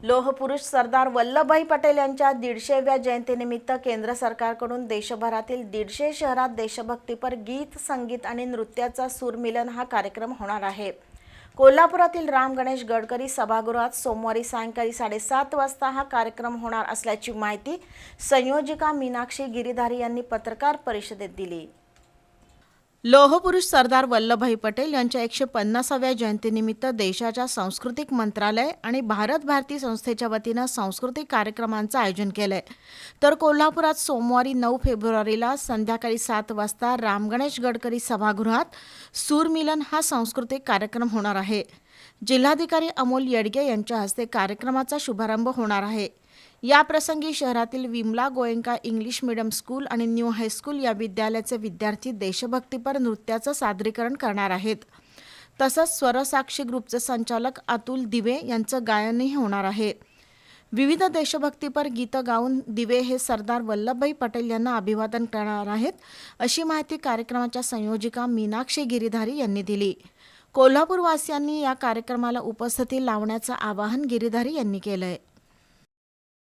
लोहपुरुष सरदार वल्लभभाई पटेल यांच्या दीडशेव्या जयंतीनिमित्त केंद्र सरकारकडून देशभरातील दीडशे शहरात देशभक्तीपर गीत संगीत आणि नृत्याचा सूरमिलन हा कार्यक्रम होणार आहे. कोल्हापुरातील राम गणेश गडकरी सभागृहात सोमवारी सायंकाळी साडेसात वाजता हा कार्यक्रम होणार असल्याची माहिती संयोजिका मीनाक्षी गिरीधारी यांनी पत्रकार परिषदेत दिली. लोहपुरुष सरदार वल्लभभाई पटेल यांच्या एकशे पन्नासाव्या जयंतीनिमित्त देशाच्या सांस्कृतिक मंत्रालय आणि भारत भारती संस्थेच्या वतीनं सांस्कृतिक कार्यक्रमांचं आयोजन केलंय. तर कोल्हापुरात सोमवारी नऊ फेब्रुवारीला संध्याकाळी सात वाजता रामगणेश गडकरी सभागृहात सूरमिलन हा सांस्कृतिक कार्यक्रम होणार आहे. जिल्हाधिकारी अमोल येडगे यांच्या हस्ते कार्यक्रमाचा शुभारंभ होणार आहे. याप्रसंगी शहरातील Vimala Goenka English medium school आणि न्यू हायस्कूल या विद्यालयाचे विद्यार्थी देशभक्तीपर नृत्याचं सादरीकरण करणार आहेत. तसंच स्वरसाक्षी ग्रुपचे संचालक अतुल दिवे यांचं गायनही होणार आहे. विविध देशभक्तीपर गीतं गाऊन दिवे हे सरदार वल्लभभाई पटेल यांना अभिवादन करणार आहेत अशी माहिती कार्यक्रमाच्या संयोजिका मीनाक्षी गिरीधारी यांनी दिली. कोल्हापूरवासियांनी या कार्यक्रमाला उपस्थिती लावण्याचं आवाहन गिरीधारी यांनी केलं आहे